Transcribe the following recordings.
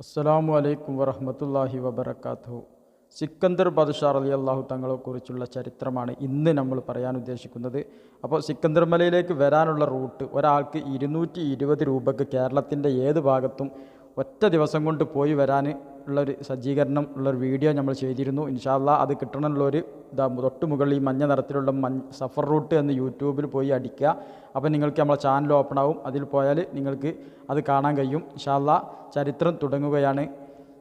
അസ്സലാമു അലൈക്കും വറഹമത്തല്ലാഹി വബർക്കാത്തു സിക്കന്ദർ ബാദുഷാർ അലി അള്ളാഹു തങ്ങളെക്കുറിച്ചുള്ള ചരിത്രമാണ് ഇന്ന് നമ്മൾ പറയാൻ ഉദ്ദേശിക്കുന്നത്. അപ്പോൾ സിക്കന്ദർ മലയിലേക്ക് വരാനുള്ള റൂട്ട് ഒരാൾക്ക് ഇരുന്നൂറ്റി ഇരുപത് രൂപയ്ക്ക് കേരളത്തിന്റെ ഏത് ഭാഗത്തും ഒറ്റ ദിവസം കൊണ്ട് പോയി വരാൻ ഉള്ളൊരു സജ്ജീകരണം ഉള്ളൊരു വീഡിയോ നമ്മൾ ചെയ്തിരുന്നു. ഇൻഷാല്ല അത് കിട്ടണമെന്നുള്ളൊരു ഇതാ തൊട്ട് മുകളിൽ ഈ മഞ്ഞ നിറത്തിലുള്ള മഞ്ഞ സഫർ റൂട്ട് എന്ന് യൂട്യൂബിൽ പോയി അടിക്കുക. അപ്പോൾ നിങ്ങൾക്ക് നമ്മളെ ചാനൽ ഓപ്പൺ ആവും. അതിൽ പോയാൽ നിങ്ങൾക്ക് അത് കാണാൻ കഴിയും. ഇൻഷാല്ല ചരിത്രം തുടങ്ങുകയാണ്.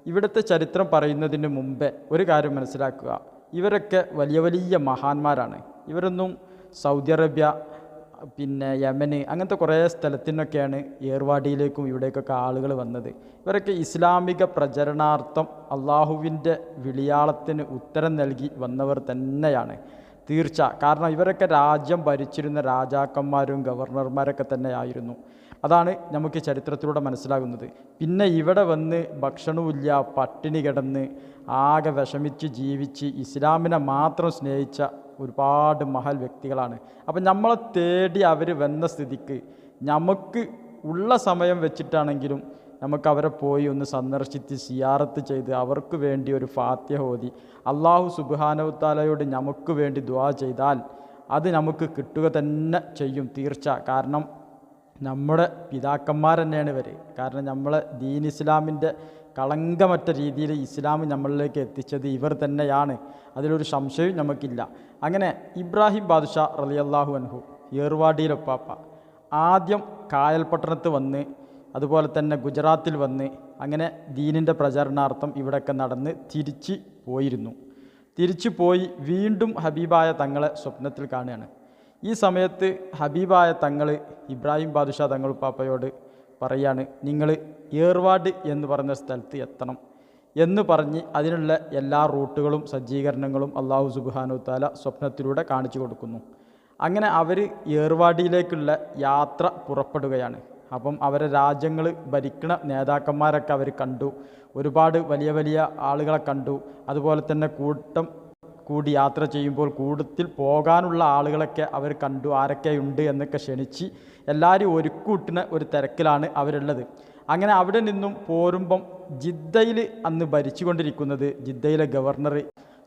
ഇവിടുത്തെ ചരിത്രം പറയുന്നതിന് മുമ്പേ ഒരു കാര്യം മനസ്സിലാക്കുക. ഇവരൊക്കെ വലിയ വലിയ മഹാന്മാരാണ്. ഇവരൊന്നും സൗദി അറേബ്യ പിന്നെ യമന് അങ്ങനത്തെ കുറേ സ്ഥലത്തിനൊക്കെയാണ് ഏർവാടിയിലേക്കും ഇവിടേക്കൊക്കെ ആളുകൾ വന്നത്. ഇവരൊക്കെ ഇസ്ലാമിക പ്രചരണാർത്ഥം അള്ളാഹുവിന്റെ വിളിയാളത്തിന് ഉത്തരം നൽകി വന്നവർ തന്നെയാണ്. തീർച്ച. കാരണം ഇവരൊക്കെ രാജ്യം ഭരിച്ചിരുന്ന രാജാക്കന്മാരും ഗവർണർമാരൊക്കെ തന്നെയായിരുന്നു. അതാണ് നമുക്ക് ചരിത്രത്തിലൂടെ മനസ്സിലാകുന്നത്. പിന്നെ ഇവിടെ വന്ന് ഭക്ഷണവുമില്ല പട്ടിണി കിടന്ന് ആകെ വിഷമിച്ച് ജീവിച്ച് ഇസ്ലാമിനെ മാത്രം സ്നേഹിച്ച ഒരുപാട് മഹൽ വ്യക്തികളാണ്. അപ്പം നമ്മളെ തേടി അവർ വന്ന സ്ഥിതിക്ക് നമുക്ക് ഉള്ള സമയം വെച്ചിട്ടാണെങ്കിലും നമുക്ക് അവരെ പോയി ഒന്ന് സന്ദർശിച്ച് സിയാറത്ത് ചെയ്ത് അവർക്ക് വേണ്ടി ഒരു ഫാത്യ ഓതി. അള്ളാഹു സുബാനവത്താലയോട് നമുക്ക് വേണ്ടി ദുആ ചെയ്താൽ അത് നമുക്ക് കിട്ടുക തന്നെ ചെയ്യും തീർച്ച. കാരണം നമ്മുടെ പിതാക്കന്മാർ തന്നെയാണ് ഇവർ കാരണം നമ്മളെ ദീൻ ഇസ്ലാമിന്റെ കളങ്കമറ്റ രീതിയിൽ ഇസ്ലാം നമ്മളിലേക്ക് എത്തിച്ചത് ഇവർ തന്നെയാണ്. അതിലൊരു സംശയവും നമുക്കില്ല. അങ്ങനെ ഇബ്രാഹിം ബാദുഷാ റലിയല്ലാഹു അൻഹു ഏർവാടിയിലൊപ്പാപ്പ ആദ്യം കായൽപട്ടണത്ത് വന്ന് അതുപോലെ തന്നെ ഗുജറാത്തിൽ വന്ന് അങ്ങനെ ദീനിന്റെ പ്രചരണാർത്ഥം ഇവിടെയൊക്കെ നടന്ന് തിരിച്ച് പോയിരുന്നു. തിരിച്ചു പോയി വീണ്ടും ഹബീബായ തങ്ങളെ സ്വപ്നത്തിൽ കാണുകയാണ്. ഈ സമയത്ത് ഹബീബായ തങ്ങൾ ഇബ്രാഹിം ബാദുഷാ തങ്ങൾ പാപ്പയോട് പറയാണ് നിങ്ങൾ ഏർവാട് എന്ന് പറഞ്ഞ സ്ഥലത്ത് എത്തണം എന്ന് പറഞ്ഞ് അതിനുള്ള എല്ലാ റൂട്ടുകളും സജ്ജീകരണങ്ങളും അള്ളാഹു സുബാനു താല സ്വപ്നത്തിലൂടെ കാണിച്ചു കൊടുക്കുന്നു. അങ്ങനെ അവർ ഏർവാടിയിലേക്കുള്ള യാത്ര പുറപ്പെടുകയാണ്. അപ്പം അവരെ രാജ്യങ്ങൾ ഭരിക്കുന്ന നേതാക്കന്മാരൊക്കെ അവർ കണ്ടു. ഒരുപാട് വലിയ വലിയ ആളുകളെ കണ്ടു. അതുപോലെ തന്നെ കൂട്ടം കൂടി യാത്ര ചെയ്യുമ്പോൾ കൂടത്തിൽ പോകാനുള്ള ആളുകളൊക്കെ അവർ കണ്ടു. ആരൊക്കെയുണ്ട് എന്നൊക്കെ ക്ഷണിച്ച് എല്ലാവരും ഒരുക്കൂട്ടിന് ഒരു തിരക്കിലാണ് അവരുള്ളത്. അങ്ങനെ അവിടെ നിന്നും പോരുമ്പം ജിദ്ദയിൽ അന്ന് ഭരിച്ചുകൊണ്ടിരിക്കുന്നത് ജിദ്ദയിലെ ഗവർണർ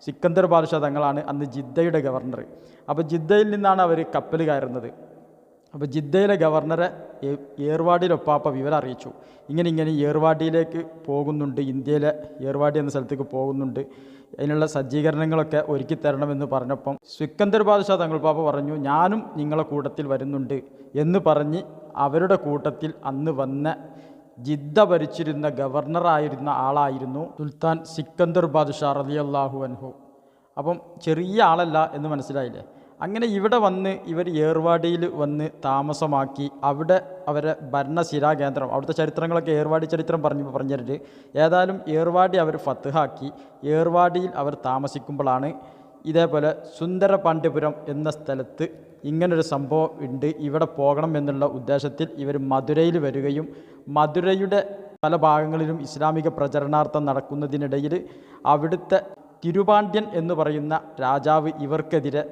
സിക്കന്ദർ ബാദുഷാ തങ്ങളാണ്. അന്ന് ജിദ്ദയുടെ ഗവർണർ. അപ്പോൾ ജിദ്ദയിൽ നിന്നാണ് അവർ കപ്പൽ കയറുന്നത്. അപ്പോൾ ജിദ്ദയിലെ ഗവർണറെ ഏർവാടിയിലൊപ്പാപ്പ വിവരം അറിയിച്ചു. ഇങ്ങനെ ഇങ്ങനെ ഏർവാടിയിലേക്ക് പോകുന്നുണ്ട്. ഇന്ത്യയിലെ ഏർവാടി എന്ന സ്ഥലത്തേക്ക് പോകുന്നുണ്ട്. അതിനുള്ള സജ്ജീകരണങ്ങളൊക്കെ ഒരുക്കി തരണമെന്ന് പറഞ്ഞപ്പം സിക്കന്ദർ ബാദ്ഷാ തങ്ങൾ പാപ്പ പറഞ്ഞു ഞാനും നിങ്ങളെ കൂട്ടത്തിൽ വരുന്നുണ്ട് എന്ന് പറഞ്ഞ് അവരുടെ കൂട്ടത്തിൽ അന്ന് വന്ന ജിദ്ദ ഭരിച്ചിരുന്ന ഗവർണറായിരുന്ന ആളായിരുന്നു സുൽത്താൻ സിക്കന്ദർ ബാദ്ഷാ റളിയല്ലാഹു അൻഹു. അപ്പം ചെറിയ ആളല്ല എന്ന് മനസ്സിലായില്ലേ? അങ്ങനെ ഇവിടെ വന്ന് ഇവർ ഏർവാടിയിൽ വന്ന് താമസമാക്കി അവിടെ അവരെ ഭരണശിരാ കേന്ദ്രം അവിടുത്തെ ചരിത്രങ്ങളൊക്കെ ഏർവാടി ചരിത്രം പറഞ്ഞു പറഞ്ഞിട്ട് ഏതായാലും ഏർവാടി അവർ ഫത്തുഹാക്കി ഏർവാടിയിൽ അവർ താമസിക്കുമ്പോഴാണ് ഇതേപോലെ സുന്ദര പാണ്ഡ്യപുരം എന്ന സ്ഥലത്ത് ഇങ്ങനൊരു സംഭവം ഉണ്ട്. ഇവിടെ പോകണം എന്നുള്ള ഉദ്ദേശത്തിൽ ഇവർ മധുരയിൽ വരികയും മധുരയുടെ പല ഭാഗങ്ങളിലും ഇസ്ലാമിക പ്രചരണാർത്ഥം നടക്കുന്നതിനിടയിൽ അവിടുത്തെ തിരുപാണ്ഡ്യൻ എന്ന് പറയുന്ന രാജാവ് ഇവർക്കെതിരെ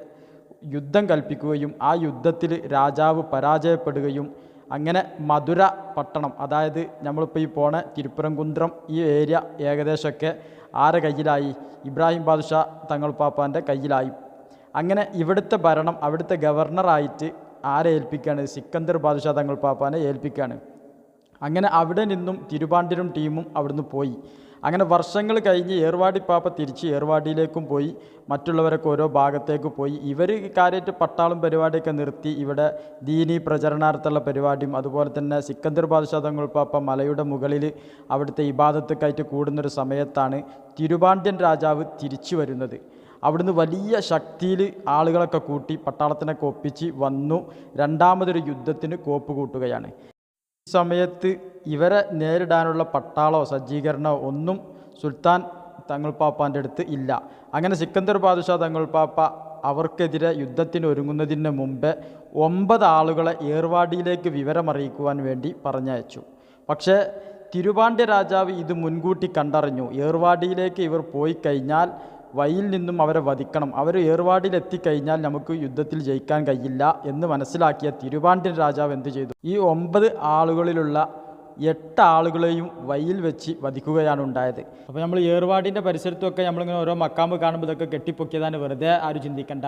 യുദ്ധം കൽപ്പിക്കുകയും ആ യുദ്ധത്തിൽ രാജാവ് പരാജയപ്പെടുകയും അങ്ങനെ മധുര പട്ടണം അതായത് നമ്മളിപ്പോൾ ഈ പോണ തിരുപ്പുരംകുന്ദ്രം ഈ ഏരിയ ഏകദേശമൊക്കെ ആരെ കയ്യിലായി? ഇബ്രാഹിം ബാദുഷാ തങ്ങൾ പാപ്പാന്റെ കയ്യിലായി. അങ്ങനെ ഇവിടുത്തെ ഭരണം അവിടുത്തെ ഗവർണറായിട്ട് ആരെ ഏൽപ്പിക്കുകയാണ് സിക്കന്ദർ ബാദുഷാ തങ്ങൾ പാപ്പാനെ ഏൽപ്പിക്കുകയാണ് അങ്ങനെ അവിടെ നിന്നും തിരുപാണ്ഡ്യരും ടീമും അവിടുന്ന് പോയി. അങ്ങനെ വർഷങ്ങൾ കഴിഞ്ഞ് ഏർവാടി പാപ്പ തിരിച്ച് ഏർവാടിയിലേക്കും പോയി മറ്റുള്ളവരൊക്കെ ഓരോ ഭാഗത്തേക്ക് പോയി. ഇവർ കാര്യമായിട്ട് പട്ടാളം പരിപാടിയൊക്കെ നിർത്തി. ഇവിടെ ദീനി പ്രചരണാർത്ഥമുള്ള പരിപാടിയും അതുപോലെ തന്നെ സിക്കന്ദർ ബാദുഷാ പാപ്പ മലയുടെ മുകളിൽ അവിടുത്തെ ഇബാദത്തൊക്കെയായിട്ട് കൂടുന്നൊരു സമയത്താണ് തിരുപാണ്ഡ്യൻ രാജാവ് തിരിച്ചു വരുന്നത്. അവിടുന്ന് വലിയ ശക്തിയിൽ ആളുകളൊക്കെ കൂട്ടി പട്ടാളത്തിനൊക്കെ ഒപ്പിച്ച് വന്നു. രണ്ടാമതൊരു യുദ്ധത്തിന് കോപ്പ് കൂട്ടുകയാണ്. സമയത്ത് ഇവരെ നേരിടാനുള്ള പട്ടാളോ സജ്ജീകരണമോ ഒന്നും സുൽത്താൻ തങ്ങൾ പാപ്പാന്റെ അടുത്ത് ഇല്ല. അങ്ങനെ സിക്കന്ദർ ബാദുഷാ തങ്ങൾ പാപ്പ അവർക്കെതിരെ യുദ്ധത്തിന് ഒരുങ്ങുന്നതിന് മുമ്പേ ഒമ്പത് ആളുകളെ ഏർവാടിയിലേക്ക് വിവരമറിയിക്കുവാൻ വേണ്ടി പറഞ്ഞയച്ചു. പക്ഷേ തിരുവാണ്ട്യ രാജാവ് ഇത് മുൻകൂട്ടി കണ്ടറിഞ്ഞു. ഏർവാടിയിലേക്ക് ഇവർ പോയി കഴിഞ്ഞാൽ വഴിയിൽ നിന്നും അവരെ വധിക്കണം. അവർ ഏർവാടിലെത്തിക്കഴിഞ്ഞാൽ നമുക്ക് യുദ്ധത്തിൽ ജയിക്കാൻ കഴിയില്ല എന്ന് മനസ്സിലാക്കിയ തിരുവാണ്ടിൻ രാജാവ് എന്ത് ചെയ്തു? ഈ ഒമ്പത് ആളുകളിലുള്ള എട്ട് ആളുകളെയും വയിൽ വെച്ച് വധിക്കുകയാണ് ഉണ്ടായത്. അപ്പോൾ നമ്മൾ ഏർവാടിന്റെ പരിസരത്തൊക്കെ നമ്മളിങ്ങനെ ഓരോ മക്കാമ്പ് കാണുമ്പോൾ ഇതൊക്കെ കെട്ടിപ്പൊക്കിയതാണ് വെറുതെ ആരും ചിന്തിക്കണ്ട.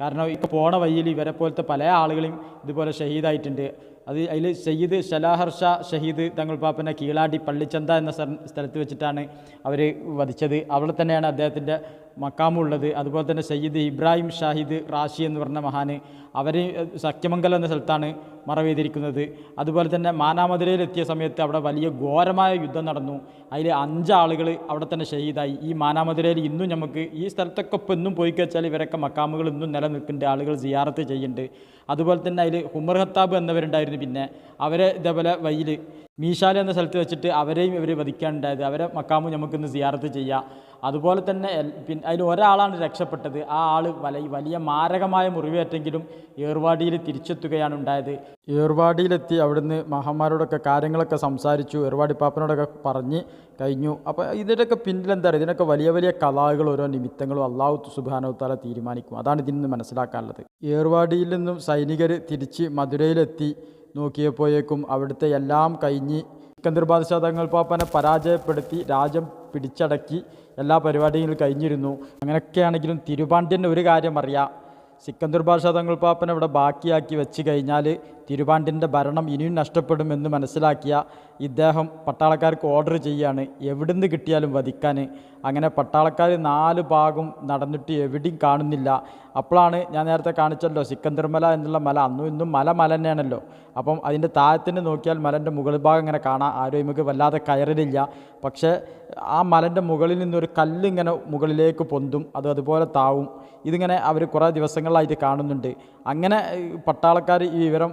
കാരണം ഇപ്പോൾ പോണ വയ്യിൽ ഇവരെ പോലത്തെ പല ആളുകളെയും ഇതുപോലെ ഷഹീദായിട്ടുണ്ട്. അത് അതിൽ സയ്യിദ് ഷലാഹർഷ ഷഹീദ് തങ്ങൾ പാപ്പനെ കീളാടി പള്ളിച്ചന്ത എന്ന സ്ഥലത്ത് വെച്ചിട്ടാണ് അവർ വധിച്ചത്. അവിടെ തന്നെയാണ് അദ്ദേഹത്തിന്റെ മക്കാമുള്ളത്. അതുപോലെ തന്നെ സയ്യിദ് ഇബ്രാഹിം ഷാഹിദ് റാഷി എന്ന് പറഞ്ഞ മഹാന്. അവർ സഖ്യമംഗലം എന്ന സ്ഥലത്താണ് മറവെയ്തിരിക്കുന്നത്. അതുപോലെ തന്നെ മാനാമതിരയിലെത്തിയ സമയത്ത് അവിടെ വലിയ ഘോരമായ യുദ്ധം നടന്നു. അതിൽ അഞ്ചാളുകൾ അവിടെ തന്നെ ഷഹീദായി. ഈ മാനാമധുരയിൽ ഇന്നും നമുക്ക് ഈ സ്ഥലത്തൊക്കെ ഇപ്പം ഇന്നും പോയി കഴിച്ചാൽ ഇവരൊക്കെ മക്കാമുകൾ ഇന്നും നിലനിൽക്കുന്നുണ്ട് ആളുകൾ സിയാറത്ത് ചെയ്യുന്നുണ്ട്. അതുപോലെ തന്നെ അതിൽ ഹുമർ ഹത്താബ് എന്നവരുണ്ടായിരുന്നു പിന്നെ. അവരെ ഇതേപോലെ വയ്യിൽ മീശാല എന്ന സ്ഥലത്ത് വെച്ചിട്ട് അവരെയും ഇവർ വധിക്കാനുണ്ടായത്. അവരെ മക്കാമും നമുക്കിന്ന് സിയാർത്ത് ചെയ്യാം. അതുപോലെ തന്നെ പിന്നെ അതിൽ ഒരാളാണ് രക്ഷപ്പെട്ടത്. ആ ആൾ വലിയ വലിയ മാരകമായ മുറിവേറ്റെങ്കിലും ഏർവാടിയിൽ തിരിച്ചെത്തുകയാണ് ഉണ്ടായത്. ഏർവാടിയിലെത്തി അവിടുന്ന് മഹാന്മാരോടൊക്കെ കാര്യങ്ങളൊക്കെ സംസാരിച്ചു. ഏർവാടി പാപ്പനോടൊക്കെ പറഞ്ഞ് കഴിഞ്ഞു. അപ്പോൾ ഇതിന്റെയൊക്കെ പിന്നിൽ എന്താ പറയുക ഇതിനൊക്കെ വലിയ വലിയ കലാകൾ ഓരോ നിമിത്തങ്ങളും അള്ളാഹു സുബാനവത്താല തീരുമാനിക്കും. അതാണ് ഇതിൽ നിന്ന് മനസ്സിലാക്കാനുള്ളത്. ഏർവാടിയിൽ നിന്നും സൈനികർ തിരിച്ച് മധുരയിലെത്തി. നോക്കിയപ്പോഴേക്കും അവിടുത്തെ എല്ലാം കഴിഞ്ഞ് സിക്കന്ദർ ബാദ്ഷാ പാപ്പനെ പരാജയപ്പെടുത്തി രാജ്യം പിടിച്ചടക്കി എല്ലാ പരിപാടികളും കഴിഞ്ഞിരുന്നു. അങ്ങനെയൊക്കെയാണെങ്കിലും തിരുപാണ്ഡ്യന്റെ ഒരു കാര്യം അറിയാം. സിക്കന്ദർ ഭാഷ തങ്ങൾ പാപ്പൻ അവിടെ ബാക്കിയാക്കി വെച്ച് കഴിഞ്ഞാൽ തിരുവാണ്ടിന്റെ ഭരണം ഇനിയും നഷ്ടപ്പെടുമെന്ന് മനസ്സിലാക്കിയ ഇദ്ദേഹം പട്ടാളക്കാർക്ക് ഓർഡർ ചെയ്യാണ്. എവിടുന്ന് കിട്ടിയാലും വധിക്കാൻ. അങ്ങനെ പട്ടാളക്കാർ നാല് ഭാഗം നടന്നിട്ട് എവിടെയും കാണുന്നില്ല. അപ്പോഴാണ് ഞാൻ നേരത്തെ കാണിച്ചല്ലോ സിക്കന്ദർ മല എന്നുള്ള മല അന്നും ഇന്നും മല മല തന്നെയാണല്ലോ. അപ്പം അതിന്റെ താഴത്തിന് നോക്കിയാൽ മലന്റെ മുകൾ ഭാഗം ഇങ്ങനെ കാണാം. ആരും നമുക്ക് വല്ലാതെ കയറലില്ല. പക്ഷേ ആ മലന്റെ മുകളിൽ നിന്നൊരു കല്ല് ഇങ്ങനെ മുകളിലേക്ക് പൊന്തും. അത് അതുപോലെ താവും. ഇതിങ്ങനെ അവർ കുറേ ദിവസങ്ങളായിട്ട് കാണുന്നുണ്ട്. അങ്ങനെ പട്ടാളക്കാർ ഈ വിവരം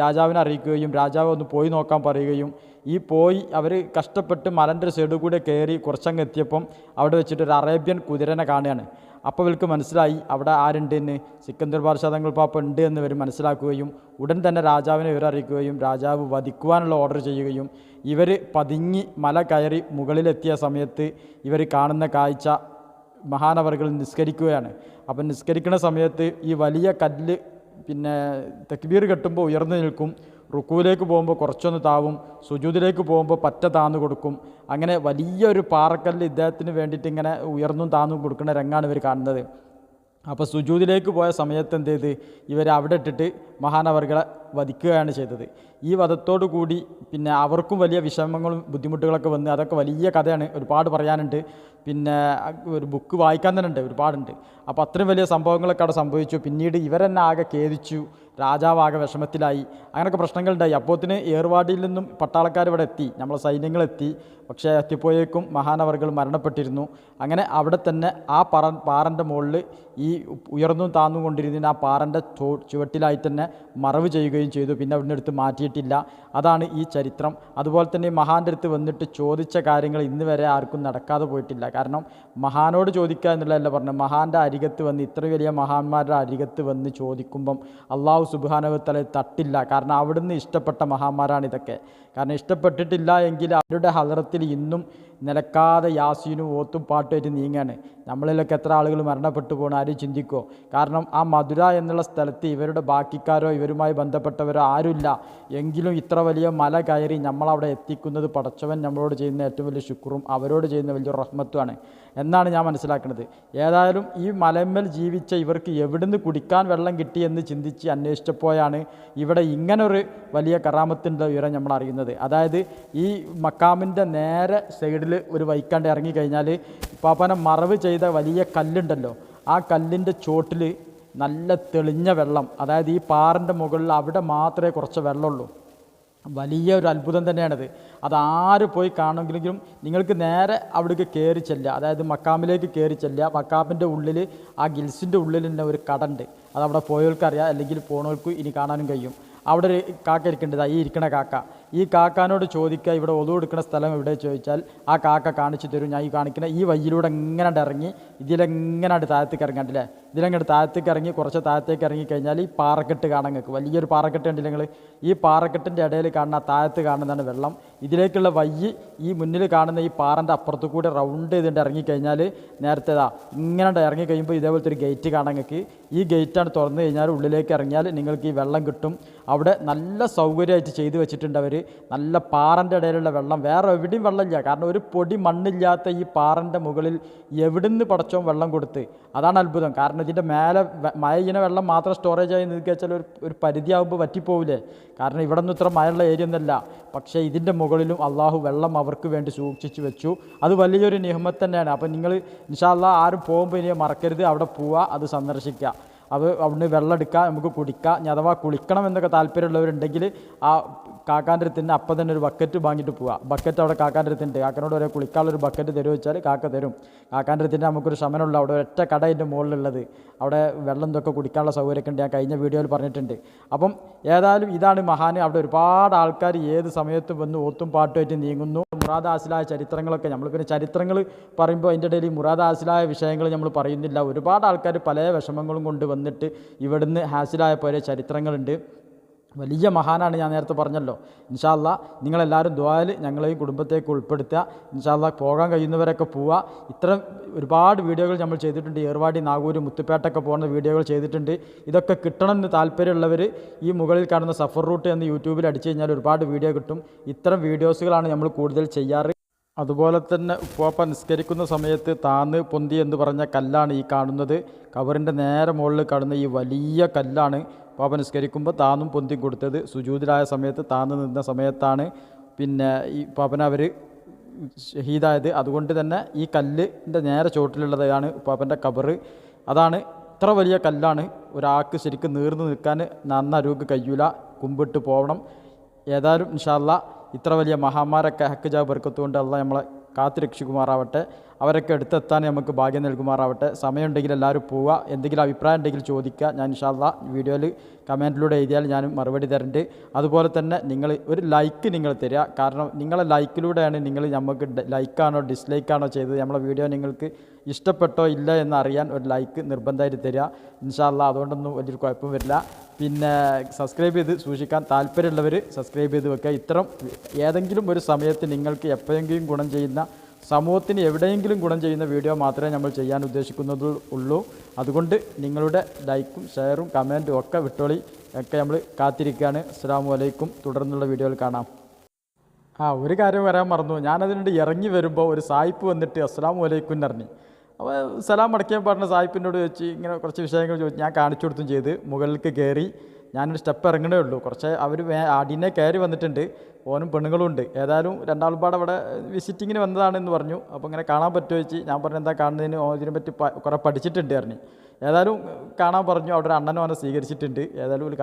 രാജാവിനെ അറിയിക്കുകയും രാജാവ് ഒന്ന് പോയി നോക്കാൻ പറയുകയും ഈ പോയി അവർ കഷ്ടപ്പെട്ട് മലന്റെ സൈഡിൽ കൂടെ കയറി കുറച്ചങ്ങ് എത്തിയപ്പം അവിടെ വെച്ചിട്ട് ഒരു അറേബ്യൻ കുതിരനെ കാണുകയാണ്. അപ്പോൾ ഇവർക്ക് മനസ്സിലായി അവിടെ ആരുണ്ട് എന്ന് സിക്കന്ദർ തങ്ങൾ പാപ്പ ഉണ്ട് എന്ന് ഇവർ മനസ്സിലാക്കുകയും ഉടൻ തന്നെ രാജാവിനെ ഇവർ അറിയിക്കുകയും രാജാവ് വധിക്കുവാനുള്ള ഓർഡർ ചെയ്യുകയും ഇവർ പതുങ്ങി മല കയറി മുകളിലെത്തിയ സമയത്ത് ഇവർ കാണുന്ന കാഴ്ച മഹാനവറുകൾ നിസ്കരിക്കുകയാണ്. അപ്പം നിസ്കരിക്കുന്ന സമയത്ത് ഈ വലിയ കല്ല് പിന്നെ തക്ബീർ കെട്ടുമ്പോൾ ഉയർന്നു നിൽക്കും. റുക്കുവിലേക്ക് പോകുമ്പോൾ കുറച്ചൊന്ന് താവും. സുജൂതിലേക്ക് പോകുമ്പോൾ പറ്റ താന്നു കൊടുക്കും. അങ്ങനെ വലിയൊരു പാറക്കല്ല് ഇദ്ദേഹത്തിന് വേണ്ടിയിട്ട് ഇങ്ങനെ ഉയർന്നും താന്നും കൊടുക്കുന്ന രംഗമാണ് ഇവർ കാണുന്നത്. അപ്പോൾ സുജൂതിലേക്ക് പോയ സമയത്ത് എന്ത് ചെയ്ത്? ഇവർ അവിടെ ഇട്ടിട്ട് മഹാനവർകളെ വധിക്കുകയാണ് ചെയ്തത്. ഈ വധത്തോടു കൂടി പിന്നെ അവർക്കും വലിയ വിഷമങ്ങളും ബുദ്ധിമുട്ടുകളൊക്കെ വന്ന് അതൊക്കെ വലിയ കഥയാണ്. ഒരുപാട് പറയാനുണ്ട്. പിന്നെ ഒരു ബുക്ക് വായിക്കാൻ തന്നെ ഉണ്ട്. ഒരുപാടുണ്ട്. അപ്പോൾ അത്രയും വലിയ സംഭവങ്ങളൊക്കെ അവിടെ സംഭവിച്ചു. പിന്നീട് ഇവരെന്നെ ആകെ ഖേദിച്ചു. രാജാവാകെ വിഷമത്തിലായി. അങ്ങനെയൊക്കെ പ്രശ്നങ്ങളുണ്ടായി. അപ്പോത്തിന് ഏർവാടിയിൽ നിന്നും പട്ടാളക്കാർ ഇവിടെ എത്തി. നമ്മളെ സൈന്യങ്ങളെത്തി പക്ഷേ എത്തിപ്പോയേക്കും മഹാനവർകൾ മരണപ്പെട്ടിരുന്നു. അങ്ങനെ അവിടെ തന്നെ ആ പറ പാറന്റെ മുകളിൽ ഈ ഉയർന്നും താന്നും കൊണ്ടിരുന്ന ആ പാറന്റെ ചുവട്ടിലായി തന്നെ മറവ് ചെയ്യുകയും ചെയ്തു. പിന്നെ അവിടെ എടുത്ത് മാറ്റിയിട്ടില്ല. അതാണ് ഈ ചരിത്രം. അതുപോലെ തന്നെ മഹാന്റെ അടുത്ത് വന്നിട്ട് ചോദിച്ച കാര്യങ്ങൾ ഇന്ന് വരെ ആർക്കും നടക്കാതെ പോയിട്ടില്ല. കാരണം മഹാനോട് ചോദിക്കുക എന്നുള്ളതല്ല പറഞ്ഞത്. മഹാന്റെ അരികത്ത് വന്ന് ഇത്ര വലിയ മഹാന്മാരുടെ അരികത്ത് വന്ന് ചോദിക്കുമ്പം അള്ളാഹു സുബാനവത്തല തട്ടില്ല. കാരണം അവിടുന്ന് ഇഷ്ടപ്പെട്ട മഹാന്മാരാണ് ഇതൊക്കെ. കാരണം ഇഷ്ടപ്പെട്ടിട്ടില്ല എങ്കിൽ അവരുടെ ഹലറത്തിൽ ഇന്നും നിലക്കാതെ യാസീനും ഓത്തും പാട്ടുമായിട്ട് നീങ്ങാണ്. നമ്മളിലൊക്കെ എത്ര ആളുകൾ മരണപ്പെട്ടു പോകണം ആരും ചിന്തിക്കോ. കാരണം ആ മധുര എന്നുള്ള സ്ഥലത്ത് ഇവരുടെ ബാക്കിക്കാരോ ഇവരുമായി ബന്ധപ്പെട്ടവരോ ആരുമില്ല. എങ്കിലും ഇത്ര വലിയ മല കയറി നമ്മളവിടെ എത്തിക്കുന്നത് പടച്ചവൻ നമ്മളോട് ചെയ്യുന്ന ഏറ്റവും വലിയ ശുക്രും അവരോട് ചെയ്യുന്ന വലിയ റഹ്മത്തുമാണ് എന്നാണ് ഞാൻ മനസ്സിലാക്കുന്നത് ഏതായാലും ഈ മലമ്മൽ ജീവിച്ച ഇവർക്ക് എവിടുന്ന് കുടിക്കാൻ വെള്ളം കിട്ടിയെന്ന് ചിന്തിച്ച് അന്വേഷിച്ചപ്പോഴാണ് ഇവിടെ ഇങ്ങനൊരു വലിയ കറാമത്തിന്റെ വിവരം നമ്മൾ അറിയുന്നത്. അതായത് ഈ മക്കാമിന്റെ നേരെ സൈഡിൽ ഒരു വൈക്കാണ്ട് ഇറങ്ങിക്കഴിഞ്ഞാൽ പാപ്പനെ മറവ് ചെയ്ത വലിയ കല്ലുണ്ടല്ലോ. ആ കല്ലിന്റെ ചോട്ടിൽ നല്ല തെളിഞ്ഞ വെള്ളം അതായത് ഈ പാറിന്റെ മുകളിൽ അവിടെ മാത്രമേ കുറച്ച് വെള്ളമുള്ളൂ. വലിയ ഒരു അത്ഭുതം തന്നെയാണത്. അതാര് പോയി കാണുമെങ്കിലും നിങ്ങൾക്ക് നേരെ അവിടേക്ക് കയറി ചെല്ലുക. അതായത് മക്കാമിലേക്ക് കയറി ചെല്ലുക. മക്കാമിന്റെ ഉള്ളിൽ ആ ഗിൽസിന്റെ ഉള്ളിൽ തന്നെ ഒരു കടണ്ട് അത് അവിടെ പോയവർക്കറിയാം അല്ലെങ്കിൽ പോണവർക്ക് ഇനി കാണാനും കഴിയും. അവിടെ ഒരു കാക്ക ഇരിക്കേണ്ടതാ ഈ ഇരിക്കണ കാക്ക. ഈ കാക്കാനോട് ചോദിക്കുക ഇവിടെ ഒതു കൊടുക്കുന്ന സ്ഥലം എവിടെ? ചോദിച്ചാൽ ആ കാക്ക കാണിച്ചു തരും ഞാൻ ഈ കാണിക്കുന്ന ഈ വയ്യിലൂടെ എങ്ങനെ ഇറങ്ങി ഇതിലെങ്ങനെയാണ്ട് താഴത്തേക്ക് ഇറങ്ങാണ്ടില്ലേ ഇതിലങ്ങോട്ട് താഴത്തേക്ക് ഇറങ്ങി കുറച്ച് താഴത്തേക്ക് ഇറങ്ങി കഴിഞ്ഞാൽ ഈ പാറക്കെട്ട് കാണാൻ നിങ്ങൾക്ക് വലിയൊരു പാറക്കെട്ട് ഉണ്ടല്ലേ നിങ്ങൾ ഈ പാറക്കെട്ടിന്റെ ഇടയിൽ കാണുന്ന താഴത്ത് കാണുന്നതാണ് വെള്ളം. ഇതിലേക്കുള്ള വയ്യ് ഈ മുന്നിൽ കാണുന്ന ഈ പാറന്റെ അപ്പുറത്ത് കൂടെ റൗണ്ട് ചെയ്തിട്ട് ഇറങ്ങിക്കഴിഞ്ഞാൽ നേരത്തേതാ ഇങ്ങനെ ഇറങ്ങി കഴിയുമ്പോൾ ഇതേപോലത്തെ ഒരു ഗേറ്റ് കാണാൻ നിങ്ങൾക്ക് ഈ ഗേറ്റാണ് തുറന്നു കഴിഞ്ഞാൽ ഉള്ളിലേക്ക് ഇറങ്ങിയാൽ നിങ്ങൾക്ക് ഈ വെള്ളം കിട്ടും. അവിടെ നല്ല സൗകര്യമായിട്ട് ചെയ്തു വെച്ചിട്ടുണ്ട് അവർ നല്ല പാറന്റെ ഇടയിലുള്ള വെള്ളം. വേറെ എവിടെയും വെള്ളമില്ല. കാരണം ഒരു പൊടി മണ്ണില്ലാത്ത ഈ പാറന്റെ മുകളിൽ എവിടുന്ന് പടച്ചോ വെള്ളം കൊടുത്ത്? അതാണ് അത്ഭുതം. കാരണം ഇതിന്റെ മേലെ മഴ ഇങ്ങനെ വെള്ളം മാത്രം സ്റ്റോറേജ് ആയി നിൽക്കുക വെച്ചാൽ ഒരു ഒരു പരിധിയാകുമ്പോൾ പറ്റിപ്പോവില്ലേ കാരണം ഇവിടെ നിന്ന് ഇത്ര മഴയുള്ള ഏരിയ ഒന്നല്ല പക്ഷേ ഇതിന്റെ മുകളിലും അള്ളാഹു വെള്ളം അവർക്ക് വേണ്ടി സൂക്ഷിച്ചു വെച്ചു. അത് വലിയൊരു നിഹമത്ത് തന്നെയാണ്. അപ്പം നിങ്ങൾ ഇൻഷാല്ല ആരും പോകുമ്പോൾ ഇനി മറക്കരുത്. അവിടെ പോവുക അത് സന്ദർശിക്കുക. അത് അവിടുന്ന് വെള്ളം എടുക്കുക നമുക്ക് കുടിക്കുക ഇനി അഥവാ കുളിക്കണം എന്നൊക്കെ താല്പര്യമുള്ളവരുണ്ടെങ്കിൽ ആ കാക്കാന്റെ അടുത്ത് അപ്പം തന്നെ ഒരു ബക്കറ്റ് വാങ്ങിയിട്ട് പോവുക ബക്കറ്റ് അവിടെ കാക്കാന്റെ അടുത്തുണ്ട് കാക്കനോട് ഒരു കുളിക്കാനുള്ളൊരു ബക്കറ്റ് തരുമോ? വെച്ചാൽ കാക്ക തരും. കാക്കാന്റെ അടുത്തിന്റെ നമുക്കൊരു ശമനമുള്ള അവിടെ ഒറ്റ കട എന്റെ മുകളിലുള്ളത്. അവിടെ വെള്ളം ഇതൊക്കെ കുടിക്കാനുള്ള സൗകര്യമൊക്കെ ഉണ്ട്. ഞാൻ കഴിഞ്ഞ വീഡിയോയിൽ പറഞ്ഞിട്ടുണ്ട്. അപ്പം ഏതായാലും ഇതാണ് മഹാന്. അവിടെ ഒരുപാട് ആൾക്കാർ ഏത് സമയത്ത് വന്ന് ഓത്തും പാട്ടുമായിട്ട് നീങ്ങുന്നു. മുറാദ് ആസിലായ ചരിത്രങ്ങളൊക്കെ നമ്മൾ പിന്നെ ചരിത്രങ്ങൾ പറയുമ്പോൾ അതിന്റെ ഇടയിൽ മുറാദ് ആസിലായ വിഷയങ്ങൾ നമ്മൾ പറയുന്നില്ല. ഒരുപാട് ആൾക്കാർ പല വിഷമങ്ങളും കൊണ്ട് വന്നിട്ട് ഇവിടുന്ന് ഹാസിലായ പോലെ ചരിത്രങ്ങളുണ്ട്. വലിയ മഹാനാണ് ഞാൻ നേരത്തെ പറഞ്ഞല്ലോ. ഇൻഷാല്ല നിങ്ങളെല്ലാവരും ദ്വാൽ ഞങ്ങളെയും കുടുംബത്തേക്ക് ഉൾപ്പെടുത്തുക. ഇൻഷാല്ല പോകാൻ കഴിയുന്നവരൊക്കെ പോവുക. ഇത്തരം ഒരുപാട് വീഡിയോകൾ നമ്മൾ ചെയ്തിട്ടുണ്ട്. ഏർവാടി നാഗൂർ മുത്തുപേട്ടൊക്കെ പോകുന്ന വീഡിയോകൾ ചെയ്തിട്ടുണ്ട്. ഇതൊക്കെ കിട്ടണമെന്ന് താല്പര്യമുള്ളവർ ഈ മുകളിൽ കാണുന്ന സഫർ റൂട്ട് എന്ന് യൂട്യൂബിൽ അടിച്ചു കഴിഞ്ഞാൽ ഒരുപാട് വീഡിയോ കിട്ടും. ഇത്തരം വീഡിയോസുകളാണ് നമ്മൾ കൂടുതൽ ചെയ്യാറ്. അതുപോലെ തന്നെ ഉപ്പാപ്പ നിസ്കരിക്കുന്ന സമയത്ത് താന്ന് പൊന്തി എന്ന് പറഞ്ഞ കല്ലാണ് ഈ കാണുന്നത്. കവറിന്റെ നേരെ മുകളിൽ കാണുന്ന ഈ വലിയ കല്ലാണ് പാപ്പ നിസ്കരിക്കുമ്പോൾ താന്നും പൊന്തി കൊടുത്തത് സുജൂതിലായ സമയത്ത് താന്ന് നിന്ന സമയത്താണ്. പിന്നെ ഈ പാപ്പന അവർ ഷഹീദായത് അതുകൊണ്ട് തന്നെ ഈ കല്ലിന്റെ നേരെ ചുവട്ടിലുള്ളതാണ് പാപ്പന്റെ കബറ്. അതാണ് ഇത്ര വലിയ കല്ലാണ് ഒരാൾക്ക് ശരിക്കും നീർന്ന് നിൽക്കാൻ നന്നരൂക്ക് കഴിയൂല. കുമ്പിട്ട് പോകണം ഏതായാലും ഇൻഷാല്ല ഇത്ര വലിയ മഹാമാരൊക്കെ ഹക്ക് ബർക്കത്തുകൊണ്ട് അല്ല നമ്മളെ കാത്തു രക്ഷിക്കുമാറാവട്ടെ. അവരൊക്കെ എടുത്തെത്താൻ നമുക്ക് ഭാഗ്യം നൽകുമാറാവട്ടെ. സമയമുണ്ടെങ്കിൽ എല്ലാവരും പോവുക. എന്തെങ്കിലും അഭിപ്രായം ഉണ്ടെങ്കിൽ ചോദിക്കുക. ഞാൻ ഇൻഷാല്ല വീഡിയോയിൽ കമന്റിലൂടെ എഴുതിയാൽ ഞാൻ മറുപടി തരുന്നുണ്ട് അതുപോലെ തന്നെ നിങ്ങൾ ഒരു ലൈക്ക് നിങ്ങൾ തരിക. കാരണം നിങ്ങളെ ലൈക്കിലൂടെയാണ് നിങ്ങൾ നമുക്ക് ലൈക്കാണോ ഡിസ്ലൈക്കാണോ ചെയ്തത്. നമ്മളെ വീഡിയോ നിങ്ങൾക്ക് ഇഷ്ടപ്പെട്ടോ ഇല്ല എന്നറിയാൻ ഒരു ലൈക്ക് നിർബന്ധമായിട്ട് തരിക. ഇൻഷാല്ല അതുകൊണ്ടൊന്നും വലിയൊരു കുഴപ്പം വരില്ല. പിന്നെ സബ്സ്ക്രൈബ് ചെയ്ത് സൂക്ഷിക്കാൻ താല്പര്യമുള്ളവർ സബ്സ്ക്രൈബ് ചെയ്ത് വെക്കുക. ഇത്തരം ഏതെങ്കിലും ഒരു സമയത്ത് നിങ്ങൾക്ക് എപ്പോഴെങ്കിലും ഗുണം ചെയ്യുന്ന സമൂഹത്തിന് എവിടെയെങ്കിലും ഗുണം ചെയ്യുന്ന വീഡിയോ മാത്രമേ നമ്മൾ ചെയ്യാൻ ഉദ്ദേശിക്കുന്നത് ഉള്ളൂ. അതുകൊണ്ട് നിങ്ങളുടെ ലൈക്കും ഷെയറും കമന്റും ഒക്കെ വിട്ടോളി. ഒക്കെ നമ്മൾ കാത്തിരിക്കുകയാണ്. അസ്സാം വലൈക്കും തുടർന്നുള്ള വീഡിയോയിൽ കാണാം. ആ ഒരു കാര്യം വരാൻ മറന്നു. ഞാനതിനോട് ഇറങ്ങി വരുമ്പോൾ ഒരു സായിപ്പ് വന്നിട്ട് അസ്സാം വലൈക്കും എന്ന് പറഞ്ഞു. അപ്പോൾ സലാം മടക്കിയ പറഞ്ഞ സാഹിപ്പിനോട് ചോദിച്ച് ഇങ്ങനെ കുറച്ച് വിഷയങ്ങൾ ചോദിച്ചു ഞാൻ കാണിച്ചു കൊടുത്തും ചെയ്ത് മുകളിലേക്ക് കയറി ഞാനൊരു സ്റ്റെപ്പ് ഇറങ്ങണേ ഉള്ളൂ. കുറച്ച് അവർ അടിനെ കയറി വന്നിട്ടുണ്ട്. ഓനും പെണ്ണുങ്ങളും ഉണ്ട്. ഏതായാലും രണ്ടാളും പാടെ അവിടെ വിസിറ്റിങ്ങിന് വന്നതാണെന്ന് പറഞ്ഞു. അപ്പോൾ ഇങ്ങനെ കാണാൻ പറ്റുമോ ചോദിച്ച് ഞാൻ പറഞ്ഞു എന്താ കാണുന്നതിന്? ഓ ഇതിനെ പറ്റി കുറേ പഠിച്ചിട്ടുണ്ട് പറഞ്ഞു. ഏതായാലും കാണാൻ പറഞ്ഞു. അവിടെ ഒരു അണ്ണനും അവനെ സ്വീകരിച്ചിട്ടുണ്ട്. ഏതായാലും ഒരു